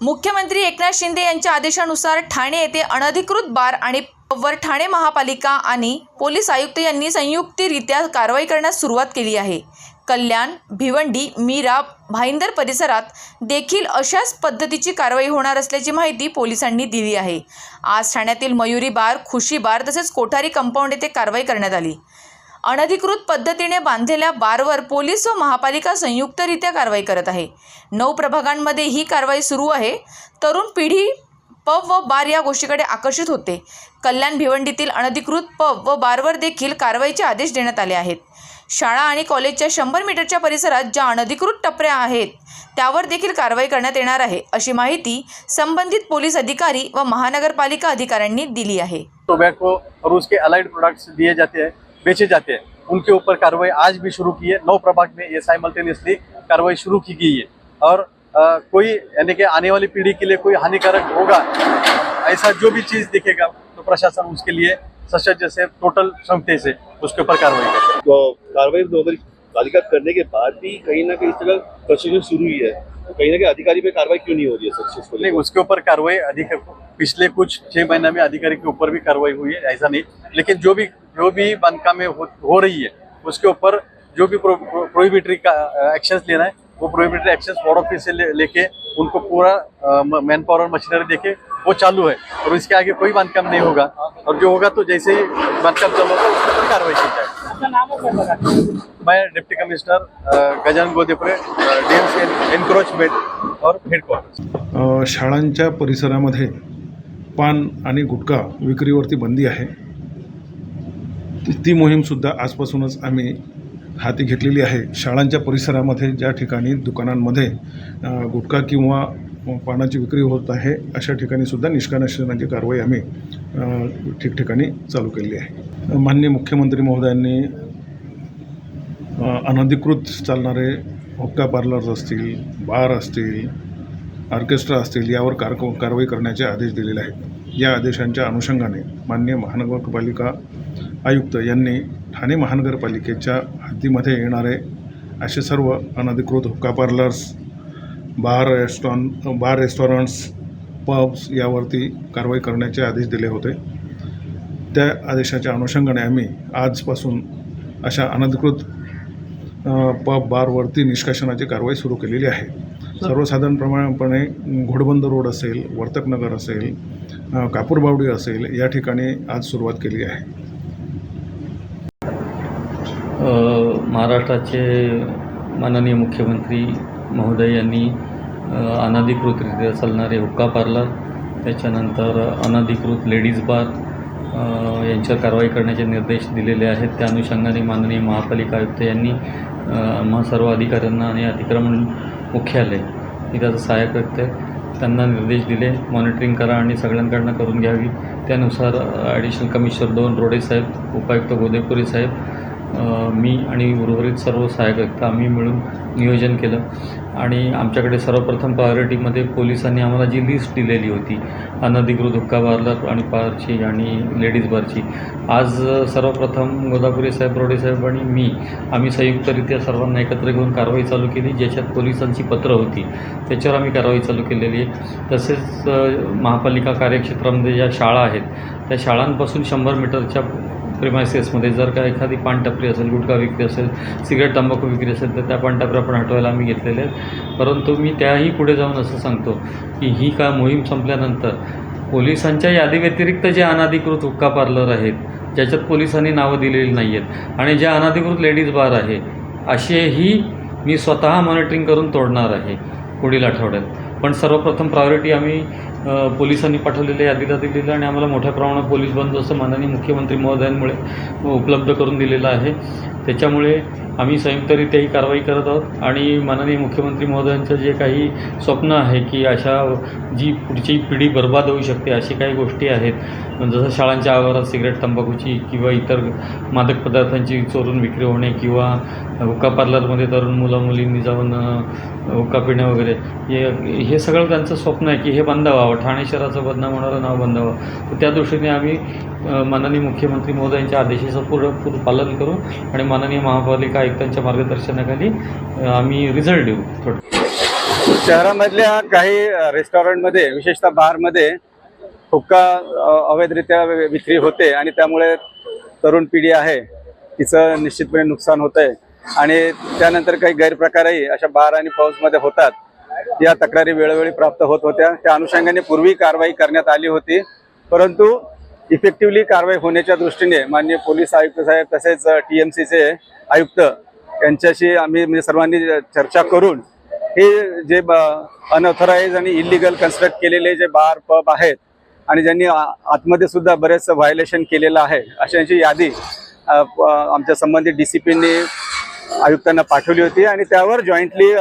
मुख्यमंत्री एकनाथ शिंदे यांच्या आदेशानुसार ठाणे येथे अनधिकृत बार आणि वर ठाणे महापालिका आणि पोलीस आयुक्त यांनी संयुक्तरित्या कारवाई करण्यास सुरुवात केली आहे. कल्याण भिवंडी मीरा भाईंदर परिसरात देखील अशाच पद्धतीची कारवाई होणार असल्याची माहिती पोलिसांनी दिली आहे. आज ठाण्यातील मयुरी बार खुशी बार तसेच कोठारी कंपाऊंड येथे कारवाई करण्यात आली. अनधिकृत पद्धतीने बांधलेल्या बारवर पोलीस व महापालिका संयुक्तरित्या कारवाई करत आहे. नऊ प्रभागांमध्ये ही कारवाई सुरू आहे. तरुण पिढी पब व बार या गोष्टीकडे आकर्षित होते. कल्याण भिवंडीतील अनधिकृत पब व बारवर देखील कारवाईचे आदेश देण्यात आले आहेत. शाळा आणि कॉलेजच्या शंभर मीटरच्या परिसरात ज्या अनधिकृत टपऱ्या आहेत त्यावर देखील कारवाई करण्यात येणार आहे अशी माहिती संबंधित पोलीस अधिकारी व महानगरपालिका अधिकाऱ्यांनी दिली आहे. टोबॅको और उसके अलाइड प्रोडक्ट्स दिए जाते हैं। बेचे जाते हैं। उनके ऊपर कार्रवाई आज भी शुरू की है। नौ प्रभाग में ये साइमल्टेनियसली कार्रवाई शुरू की गई है। और अ, कोई यानी कि आने वाली पीढ़ी के लिए कोई हानिकारक होगा ऐसा जो भी चीज़ दिखेगा तो प्रशासन उसके लिए सशज से टोटल क्षमते से उसके ऊपर कार्रवाई करे तो कार्रवाई तालिका करने के बाद भी कहीं ना कहीं इस तरह कंस्ट्रक्शन शुरू हुई है। तो कहीं ना कहीं अधिकारी पे कार्रवाई क्यों नहीं हो रही है सक्सेसफुली नहीं उसके ऊपर कार्रवाई अधिक पिछले कुछ छह महीना में अधिकारी के ऊपर भी कार्रवाई हुई है ऐसा नहीं। लेकिन जो भी जो भी बांधकामें हो, हो रही है उसके ऊपर जो भी प्रोहिबिटरी का एक्शंस लेना है वो प्रोहिबिटरी एक्शंस बोर्ड ऑफ़िस से ले, लेके उनको पूरा मैन पावर और मशीनरी देके वो चालू है और इसके आगे कोई बांधकाम नहीं होगा। और जो होगा तो जैसे ही बांधकाम चालू होगा उस कार्रवाई की जाएगी। मैं deputy commissioner Gajanan Godepure DMC encroachment और हेडक्वार्टर्स अ, शाळांच्या परिसरामध्ये पान आणि गुटखा विक्रीवरती बंदी आहे. ती- मोहीमसुद्धा आजपासूनच आम्ही हाती घेतलेली आहे. शाळांच्या परिसरामध्ये ज्या ठिकाणी दुकानांमध्ये गुटखा किंवा पानाची विक्री होत आहे अशा ठिकाणीसुद्धा निष्काळजीपणाची कारवाई आम्ही ठिकठिकाणी चालू केलेली आहे. माननीय मुख्यमंत्री महोदयांनी अनधिकृत चालणारे हुक्का पार्लर्स असतील बार असतील ऑर्केस्ट्रा असतील यावर कार कारवाई करण्याचे आदेश दिलेले आहेत. या आदेशांच्या अनुषंगाने माननीय महानगरपालिका आयुक्त यांनी ठाणे महानगरपालिकेच्या हद्दीमध्ये येणारे असे सर्व अनधिकृत हुक्का parlours bar restaurant bar restaurants pubs यावरती कारवाई करण्याचे आदेश दिले होते. त्या आदेशाच्या अनुषंगाने आम्ही आजपासून अशा अनधिकृत पब बारवरती निष्कासनाची कारवाई सुरू केलेली आहे. सर्वसाधारणप्रमाणपणे घोडबंद रोड असेल वर्तकनगर असेल कापूरबावडी असेल या ठिकाणी आज सुरुवात केली आहे. महाराष्ट्राचे माननीय मुख्यमंत्री महोदय यांनी अ, अनधिकृतरित्या चालणारे हुक्का पार्लर त्याच्यानंतर अनधिकृत लेडीज बार यांच्यावर कारवाई करण्याचे निर्देश दिलेले आहेत. त्या अनुषंगाने माननीय महापालिका आयुक्त यांनी अ, आम्हा सर्व अधिकाऱ्यांना आणि अतिक्रमण मुख्यालय मी त्याचं सहाय्यक व्यक्त त्यांना निर्देश दिले मॉनिटरिंग करा आणि सगळ्यांकडनं करून घ्यावी. त्यानुसार ॲडिशनल कमिशनर दोन रोडे साहेब उपायुक्त गोदेपुरी साहेब मी आणि उर्वरित सर्व सहाय्यक आयुक्त आम्ही मिळून नियोजन केलं. आणि आमच्याकडे सर्वप्रथम प्रायोरिटीमध्ये पोलिसांनी आम्हाला जी लिस्ट दिलेली होती अनधिकृत हुक्का बारला आणि पारची आणि लेडीज बारची. आज सर्वप्रथम गोदापुरी साहेब रोडे साहेब आणि मी आम्ही संयुक्तरित्या सर्वांना एकत्र घेऊन कारवाई चालू केली ज्याच्यात पोलिसांची पत्रं होती त्याच्यावर आम्ही कारवाई चालू केलेली आहे. तसेच महापालिका कार्यक्षेत्रामध्ये ज्या शाळा आहेत त्या शाळांपासून शंभर मीटरच्या प्रिमायसेसमध्ये जर का एखादी पानटपरी असेल गुटखा विक्री असेल सिगरेट तंबाखू विक्री असेल तर त्या पानटपऱ्या पण हटवायला आम्ही घेतलेल्या आहेत. परंतु मी त्याही पुढे जाऊन असं सांगतो की ही का मोहीम संपल्यानंतर पोलिसांच्या यादीव्यतिरिक्त जे अनाधिकृत हुक्का पार्लर आहेत ज्याच्यात पोलिसांनी नावं दिलेली नाही आहेत आणि ज्या अनाधिकृत लेडीज बार आहे असेही मी स्वतः मॉनिटरिंग करून तोडणार आहे पुढील आठवड्यात. पण सर्वप्रथम प्रायोरिटी आम्ही पोलिसांनी पाठवलेल्या यादीला दिलेलं आणि आम्हाला मोठ्या प्रमाणात पोलीस बंदोबस्त माननीय मुख्यमंत्री महोदयांमुळे उपलब्ध करून दिलेला आहे. त्याच्यामुळे आम्ही संयुक्तरित्या ही कारवाई करत आहोत आणि माननीय मुख्यमंत्री महोदयांचं जे काही स्वप्न आहे की अशा जी पुढची पिढी बर्बाद होऊ शकते अशी काही गोष्टी आहेत म्हणजे जसं शाळांच्या आवारात सिगरेट तंबाखूची किंवा इतर मादक पदार्थांची चोरून विक्री होणे किंवा हुक्का पार्लरमध्ये तरुण मुलं मुलींनी जाऊन हुक्का पिणे वगैरे हे हे सगळं त्यांचं स्वप्न आहे की हे बंद व्हावं. ठाणे शहराचं बदनाम होणारं नाव बंद व्हावं. तर त्या दृष्टीने आम्ही माननीय मुख्यमंत्री महोदयांच्या आदेशाचं पूर्ण पूर्ण पालन करू आणि माननीय महापालिका आयुक्तांच्या मार्गदर्शनाखाली आम्ही रिझल्ट देऊ. थोडं शहरामधल्या काही रेस्टॉरंटमध्ये विशेषतः बारमध्ये हुक्का अवैधरित्या विक्री होते आणि त्यामुळे तरुण पिढी आहे तिचं निश्चितपणे नुकसान होतं आहे आणि त्यानंतर काही गैरप्रकारही अशा बार आणि पाऊसमध्ये होतात. या तक्रारी वेळोवेळी प्राप्त होत होत्या. त्या अनुषंगाने पूर्वी कारवाई करण्यात आली होती. परंतु इफेक्टिव्हली कारवाई होण्याच्या दृष्टीने माननीय पोलीस आयुक्त साहेब तसेच टी एम सीचे आयुक्त यांच्याशी आम्ही म्हणजे सर्वांनी चर्चा करून हे जे अनऑथराईज आणि इलिगल कन्स्ट्रक्ट केलेले जे बार पब आहेत आणि ज्यांनी आ- आतमध्ये सुद्धा बरेच व्हायोलेशन केलेलं आहे अशांची यादी आमच्या संबंधित डी सी पीने आयुक्तांना पाठवली होती आणि त्यावर जॉईंटली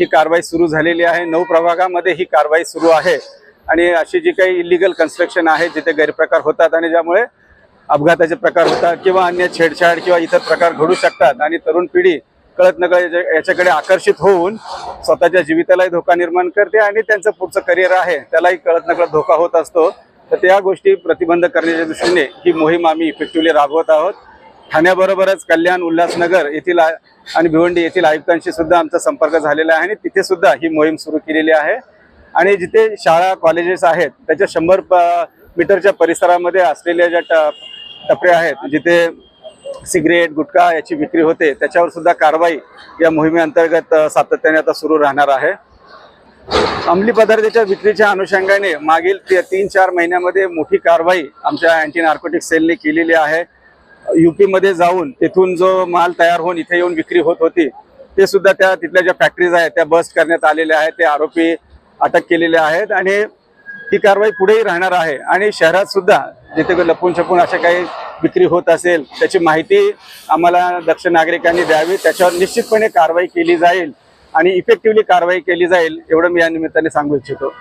ही कारवाई सुरू झालेली आहे. नऊ प्रभागामध्ये ही कारवाई सुरू आहे. आणि अशी जी काही इलिगल कन्स्ट्रक्शन आहे जिथे गैरप्रकार होतात आणि ज्यामुळे अपघाताचे प्रकार होतात किंवा अन्य छेडछाड किंवा इतर प्रकार घडू शकतात आणि तरुण पिढी कळत नकळत याच्याकडे आकर्षित होऊन स्वतःच्या जीवितालाही धोका निर्माण करते आणि त्यांचं पुढचं करिअर आहे. त्यालाही कळत नकळत धोका होत असतो. तर त्या गोष्टी प्रतिबंध करण्याच्या दृष्टीने ही मोहीम आम्ही इफेक्टिव्हली राबवत आहोत. ठाण्याबरोबरच कल्याण उल्हासनगर येथील आ- आणि भिवंडी येथील आयुक्तांशी सुद्धा आमचा संपर्क झालेला आहे आणि तिथे सुद्धा ही मोहीम सुरू केलेली आहे. आणि जिथे शाळा कॉलेजेस आहेत त्याच्या शंभर प- मीटरच्या परिसरामध्ये असलेल्या ज्या ट- टपऱ्या आहेत जिथे सिगरेट गुटखा याची विक्री होते त्याच्यावर सुद्धा कारवाई या मोहिमेअंतर्गत सातत्याने आता सुरू राहणार आहे. अंमली पदार्थाच्या विक्रीच्या अनुषंगाने मागील तीन चार महिन्यामध्ये मोठी कारवाई आमच्या अँटी नार्कोटिक सेलने केलेली आहे. युपीमध्ये जाऊन तिथून जो माल तयार होऊन इथे येऊन विक्री होत होती ते सुद्धा त्या तिथल्या ज्या फॅक्टरीज आहेत त्या बस्ट करण्यात आलेल्या आहेत ते आरोपी अटक केलेले आहेत आणि ही कारवाई पुढेही राहणार आहे. आणि शहरात सुद्धा जिथे लपून छपून अशा काही विक्री होत असेल त्याची माहिती आम्हाला दक्ष नागरिकांनी द्यावी. त्याच्यावर निश्चितपणे कारवाई केली जाईल. आणि इफेक्टिव्हली कारवाई केली जाईल एवढं मी या निमित्ताने सांगू इच्छितो.